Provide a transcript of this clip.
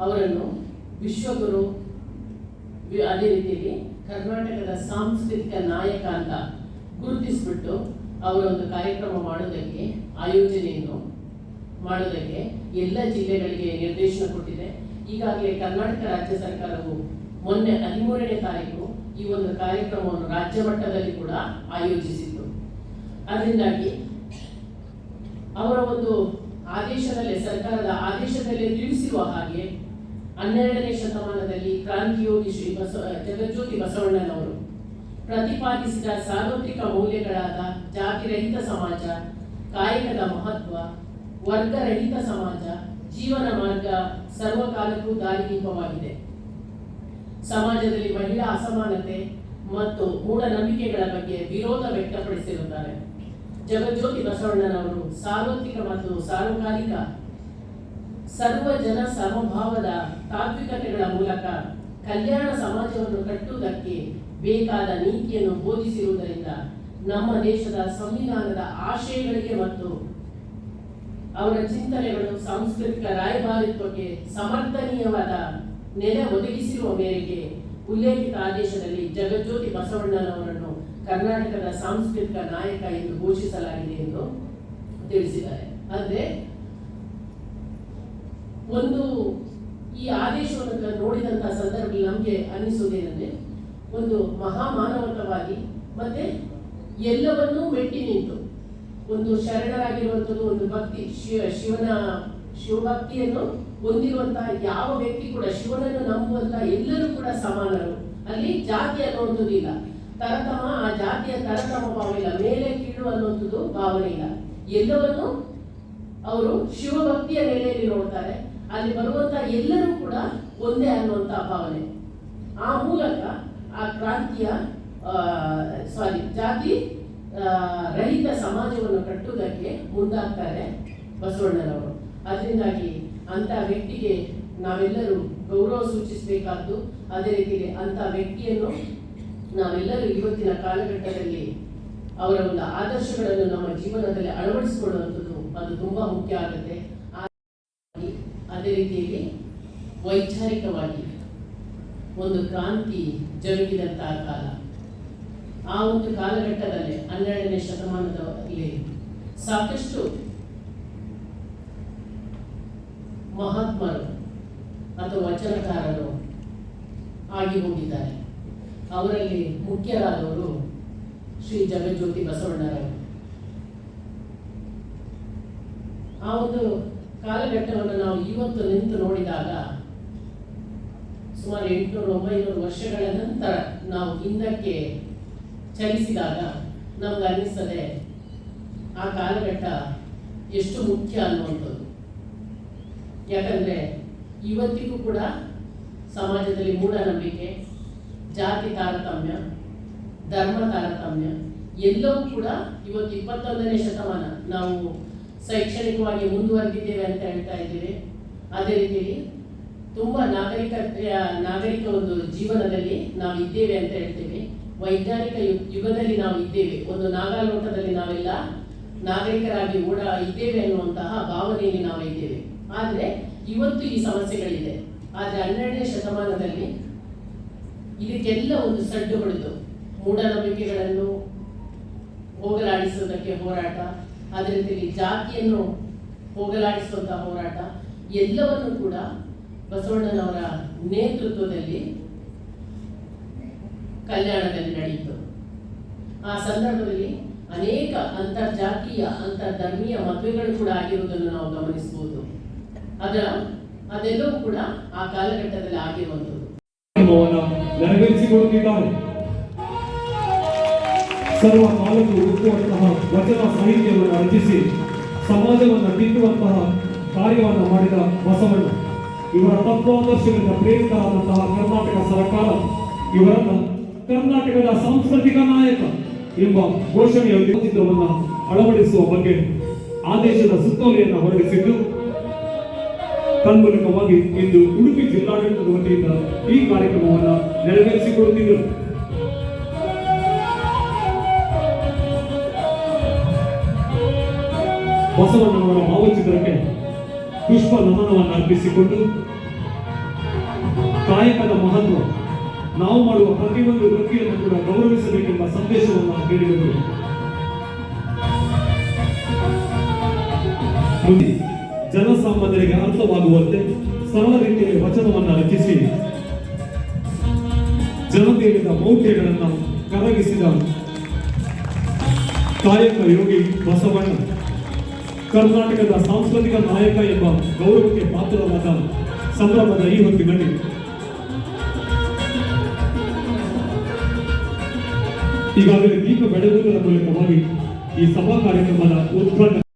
ಅವರನ್ನು ವಿಶ್ವಗುರು ಅದೇ ರೀತಿಯಲ್ಲಿ ಕರ್ನಾಟಕದ ಸಾಂಸ್ಕೃತಿಕ ನಾಯಕ ಅಂತ ಗುರುತಿಸ್ಬಿಟ್ಟು ಅವರೊಂದು ಕಾರ್ಯಕ್ರಮ ಮಾಡೋದಕ್ಕೆ, ಆಯೋಜನೆಯನ್ನು ಮಾಡೋದಕ್ಕೆ ಎಲ್ಲ ಜಿಲ್ಲೆಗಳಿಗೆ ನಿರ್ದೇಶನ ಕೊಟ್ಟಿದೆ. ಈಗಾಗಲೇ ಕರ್ನಾಟಕ ರಾಜ್ಯ ಸರ್ಕಾರವು ಮೊನ್ನೆ ಹದಿಮೂರನೇ ತಾರೀಕು ಈ ಒಂದು ಕಾರ್ಯಕ್ರಮವನ್ನು ರಾಜ್ಯ ಮಟ್ಟದಲ್ಲಿ ಕೂಡ ಆಯೋಜಿಸಿತ್ತು. ಅದರಿಂದಾಗಿ ಅವರ ಒಂದು ಆದೇಶದಲ್ಲೇ, ಸರ್ಕಾರದ ಆದೇಶದಲ್ಲಿ ತಿಳಿಸಿರುವ ಹಾಗೆ ಹನ್ನೆರಡನೇ ಶತಮಾನದಲ್ಲಿ ಕ್ರಾಂತಿಯೋಗಿ ಶ್ರೀ ಬಸ ಜಗಜ್ಯೋತಿ ಬಸವಣ್ಣನವರು ಪ್ರತಿಪಾದಿಸಿದ ಸಾರ್ವತ್ರಿಕ ಮೌಲ್ಯಗಳಾದ ಜಾತಿರಹಿತ ಸಮಾಜ, ಕಾಯಕದ ಮಹತ್ವ, ವರ್ಗರಹಿತ ಸಮಾಜ, ಜೀವನ ಮಾರ್ಗ ಸರ್ವಕಾಲಕ್ಕೂ ದಾರಿದೀಪವಾಗಿದೆ. ಸಮಾಜದಲ್ಲಿ ಮಹಿಳಾ ಅಸಮಾನತೆ ಮತ್ತು ಮೂಢನಂಬಿಕೆಗಳ ಬಗ್ಗೆ ವಿರೋಧ ವ್ಯಕ್ತಪಡಿಸಿರುತ್ತಾರೆ. ಜಗಜ್ಯೋತಿ ಬಸವಣ್ಣನವರು ಸಾರ್ವತ್ರಿಕ ಮತ್ತು ಸಾರ್ವಕಾಲಿಕ ಸರ್ವ ಜನ ಸಮಭಾವದ ತಾತ್ವಿಕತೆಗಳ ಮೂಲಕ ಕಲ್ಯಾಣ ಸಮಾಜವನ್ನು ಕಟ್ಟುವುದಕ್ಕೆ ಬೇಕಾದ ನೀತಿಯನ್ನು ಬೋಧಿಸಿರುವುದರಿಂದ ನಮ್ಮ ದೇಶದ ಸಂವಿಧಾನದ ಆಶಯಗಳಿಗೆ ಮತ್ತು ಅವರ ಚಿಂತನೆಗಳು ಸಾಂಸ್ಕೃತಿಕ ರಾಯಭಾರಿತ್ವಕ್ಕೆ ಸಮರ್ಥನೀಯವಾದ ನೆಲೆ ಒದಗಿಸಿರುವ ಮೇರೆಗೆ ಉಲ್ಲೇಖಿತ ಆದೇಶದಲ್ಲಿ ಜಗಜ್ಯೋತಿ ಬಸವಣ್ಣನವರನ್ನು ಕರ್ನಾಟಕದ ಸಾಂಸ್ಕೃತಿಕ ನಾಯಕ ಎಂದು ಘೋಷಿಸಲಾಗಿದೆ ಎಂದು ತಿಳಿಸಿದ್ದಾರೆ. ಅಂದ್ರೆ ಒಂದು ಈ ಆದೇಶವನ್ನು ನೋಡಿದಂತಹ ಸಂದರ್ಭದಲ್ಲಿ ನಮಗೆ ಅನ್ನಿಸುವುದೇನೆಂದರೆ ಒಂದು ಮಹಾಮಾನವತವಾಗಿ ಮತ್ತೆ ಎಲ್ಲವನ್ನೂ ಮೆಟ್ಟಿ ನಿಂತು, ಒಂದು ಶರಣರಾಗಿರುವಂಥದ್ದು, ಒಂದು ಭಕ್ತಿ, ಶಿವ, ಶಿವನ, ಶಿವಭಕ್ತಿಯನ್ನು ಹೊಂದಿರುವಂತಹ ಯಾವ ವ್ಯಕ್ತಿ ಕೂಡ ಶಿವನನ್ನು ನಂಬುವಂತಹ ಎಲ್ಲರೂ ಕೂಡ ಸಮಾನರು. ಅಲ್ಲಿ ಜಾತಿ ಅನ್ನುವಂಥದ್ದು ಇಲ್ಲ. ತರತಮ, ಆ ಜಾತಿಯ ತರತಮ ಭಾವ ಇಲ್ಲ. ಮೇಲೆ ಕೀಳು ಅನ್ನುವಂಥದ್ದು ಭಾವನೆ ಇಲ್ಲ. ಎಲ್ಲವನ್ನು ಅವರು ಶಿವಭಕ್ತಿಯ ನೆಲೆಯಲ್ಲಿ ನೋಡ್ತಾರೆ. ಅಲ್ಲಿ ಬರುವಂತ ಎಲ್ಲರೂ ಕೂಡ ಒಂದೇ ಅನ್ನುವಂತಹ ಭಾವನೆ. ಆ ಮೂಲಕ ಆ ಕ್ರಾಂತಿಯ ಸಾರಿ ಜಾತಿ ರಹಿತ ಸಮಾಜವನ್ನು ಕಟ್ಟುವುದಕ್ಕೆ ಮುಂದಾಗ್ತಾರೆ ಬಸವಣ್ಣನವರು. ಅದರಿಂದಾಗಿ ಅಂತ ವ್ಯಕ್ತಿಗೆ ನಾವೆಲ್ಲರೂ ಗೌರವ ಸೂಚಿಸಬೇಕಾದ್ದು, ಅದೇ ರೀತಿಯಲ್ಲಿ ಅಂತ ವ್ಯಕ್ತಿಯನ್ನು ನಾವೆಲ್ಲರೂ ಇವತ್ತಿನ ಕಾಲಘಟ್ಟದಲ್ಲಿ ಅವರ ಒಂದು ಆದರ್ಶಗಳನ್ನು ನಮ್ಮ ಜೀವನದಲ್ಲಿ ಅಳವಡಿಸಿಕೊಳ್ಳುವಂಥದ್ದು ಅದು ತುಂಬಾ ಮುಖ್ಯ ಆಗುತ್ತೆ. ಅದೇ ರೀತಿಯಲ್ಲಿ ವೈಚಾರಿಕವಾಗಿ ಒಂದು ಕ್ರಾಂತಿ ಜರುಗಿದಂತಹ ಕಾಲ. ಆ ಒಂದು ಕಾಲಘಟ್ಟದಲ್ಲಿ ಹನ್ನೆರಡನೇ ಶತಮಾನದಲ್ಲಿ ಸಾಕಷ್ಟು ಮಹಾತ್ಮರು ಅಥವಾ ವಚನಕಾರರು ಆಗಿ ಹೋಗಿದ್ದಾರೆ. ಅವರಲ್ಲಿ ಮುಖ್ಯರಾದವರು ಶ್ರೀ ಜಗಜ್ಯೋತಿ ಬಸವಣ್ಣರವರು. ಆ ಒಂದು ಕಾಲಘಟ್ಟವನ್ನು ನಾವು ಇವತ್ತು ನಿಂತು ನೋಡಿದಾಗ ಸುಮಾರು ಎಂಟುನೂರು, ಒಂಬೈನೂರು ವರ್ಷಗಳ ನಂತರ ನಾವು ಹಿಂದಕ್ಕೆ ಚಲಿಸಿದಾಗ ನಮ್ಗೆ ಅನ್ನಿಸ್ತದೆ, ಆ ಕಾಲಘಟ್ಟ ಎಷ್ಟು ಮುಖ್ಯ ಅನ್ನುವಂಥದ್ದು. ಯಾಕಂದ್ರೆ ಇವತ್ತಿಗೂ ಕೂಡ ಸಮಾಜದಲ್ಲಿ ಮೂಢನಂಬಿಕೆ, ಜಾತಿ ತಾರತಮ್ಯ, ಧರ್ಮ ತಾರತಮ್ಯ ಎಲ್ಲವೂ ಕೂಡ ಇವತ್ತು ಇಪ್ಪತ್ತೊಂದನೇ ಶತಮಾನ ನಾವು ಶೈಕ್ಷಣಿಕವಾಗಿ ಮುಂದುವರೆದಿದ್ದೇವೆ ಅಂತ ಹೇಳ್ತಾ ಇದ್ದೀವಿ ಅದೇ ರೀತಿಯಲ್ಲಿ ತುಂಬ ನಾಗರಿಕ ನಾಗರಿಕ ಒಂದು ಜೀವನದಲ್ಲಿ ನಾವು ಇದ್ದೇವೆ ಅಂತ ಹೇಳ್ತೀವಿ. ವೈಜ್ಞಾನಿಕ ಯುಗದಲ್ಲಿ ನಾವು ಇದ್ದೇವೆ. ಒಂದು ನಾಗಾಲೋಟದಲ್ಲಿ ನಾವೆಲ್ಲ ನಾಗರಿಕರಾಗಿ ಓಡ, ಇದ್ದೇವೆ ಅನ್ನುವಂತಹ ಭಾವನೆಯಲ್ಲಿ ನಾವು ಇದ್ದೇವೆ. ಆದರೆ ಇವತ್ತು ಈ ಸಮಸ್ಯೆಗಳಿದೆ. ಆದರೆ ಹನ್ನೆರಡನೇ ಶತಮಾನದಲ್ಲಿ ಇದಕ್ಕೆಲ್ಲ ಒಂದು ಸಡ್ಡು ಹೊಡೆದು ಮೂಢನಂಬಿಕೆಗಳನ್ನು ಹೋಗಲಾಡಿಸುವುದಕ್ಕೆ ಹೋರಾಟ ಅದೇ ರೀತಿ ಜಾತಿಯನ್ನು ಹೋಗಲಾಡಿಸುವಂತಹ ಹೋರಾಟ ಎಲ್ಲವನ್ನು ಕೂಡ ಬಸವಣ್ಣನವರ ನೇತೃತ್ವದಲ್ಲಿ ಕಲ್ಯಾಣದಲ್ಲಿ ನಡೆಯಿತು. ಆ ಸಂದರ್ಭದಲ್ಲಿ ಅನೇಕ ಅಂತರ್ಜಾತೀಯ, ಅಂತರ್ಧರ್ಮೀಯ ಮದುವೆಗಳು ಕೂಡ ಆಗಿರುವುದನ್ನು ನಾವು ಗಮನಿಸಬಹುದು. ಅದರ, ಅದೆಲ್ಲವೂ ಕೂಡ ಆ ಕಾಲಘಟ್ಟದಲ್ಲಿ ಆಗಿರುವಂಥದ್ದು. ನೆರವೇರಿಸಿಕೊಡುತ್ತಿದ್ದಾರೆ. ಸರ್ವ ಕಾಲಕ್ಕೆ ಒಪ್ಪುವಂತಹ ವಚನ ಸಾಹಿತ್ಯವನ್ನು ರಚಿಸಿ ಸಮಾಜವನ್ನು ತಿದ್ದುವಂತಹ ಕಾರ್ಯವನ್ನು ಮಾಡಿದ ಬಸವಣ್ಣ. ಇವರ ತತ್ವಾದರ್ಶಗಳಿಂದ ಪ್ರೇರಿತರಾದಂತಹ ಕರ್ನಾಟಕ ಸರ್ಕಾರ, ಇವರನ್ನು ಕರ್ನಾಟಕದ ಸಾಂಸ್ಕೃತಿಕ ನಾಯಕ ಎಂಬ ಘೋಷಣೆಯ ಚಿತ್ರವನ್ನು ಅಳವಡಿಸುವ ಬಗ್ಗೆ ಆದೇಶದ ಸುತ್ತೋಲೆಯನ್ನು ಹೊರಡಿಸಿದ್ದು ತನ್ಮೂಲಕವಾಗಿ ಇಂದು ಉಡುಪಿ ಜಿಲ್ಲಾಡಳಿತದ ವತಿಯಿಂದ ಈ ಕಾರ್ಯಕ್ರಮವನ್ನು ನೆರವೇರಿಸಿಕೊಡುತ್ತಿದ್ದರು. ಬಸವಣ್ಣನವರ ಭಾವಚಿತ್ರಕ್ಕೆ ಪುಷ್ಪ ನಮನವನ್ನು ಅರ್ಪಿಸಿಕೊಂಡು ಕಾಯಕದ ಮಹತ್ವ, ನಾವು ಮಾಡುವ ಪ್ರತಿಯೊಂದು ವೃತ್ತಿಯನ್ನು ಕೂಡ ಗೌರವಿಸಬೇಕೆಂಬ ಸಂದೇಶವನ್ನು ಮುಂದೆ ಜನಸಾಮಾನ್ಯರಿಗೆ ಅರ್ಥವಾಗುವಂತೆ ಸರಳ ರೀತಿಯಲ್ಲಿ ವಚನವನ್ನು ರಚಿಸಿ. ಜನತೆಯಲ್ಲಿದ್ದ ಮೌಢ್ಯಗಳನ್ನು ಕರಗಿಸಿದ ಕಾಯಕ ಯೋಗಿ ಬಸವಣ್ಣ. ಕರ್ನಾಟಕದ ಸಾಂಸ್ಕೃತಿಕ ನಾಯಕ ಎಂಬ ಗೌರವಕ್ಕೆ ಪಾತ್ರವಾದ ಸಂಭ್ರಮದ ಈ ಹೊತ್ತಿನಲ್ಲಿ ಈಗಾಗಲೇ ದೀಪ ಬೆಳಗುವುದರ ಮೂಲಕವಾಗಿ ಈ ಸಭಾ ಕಾರ್ಯಕ್ರಮದ ಉದ್ಘಾಟನೆ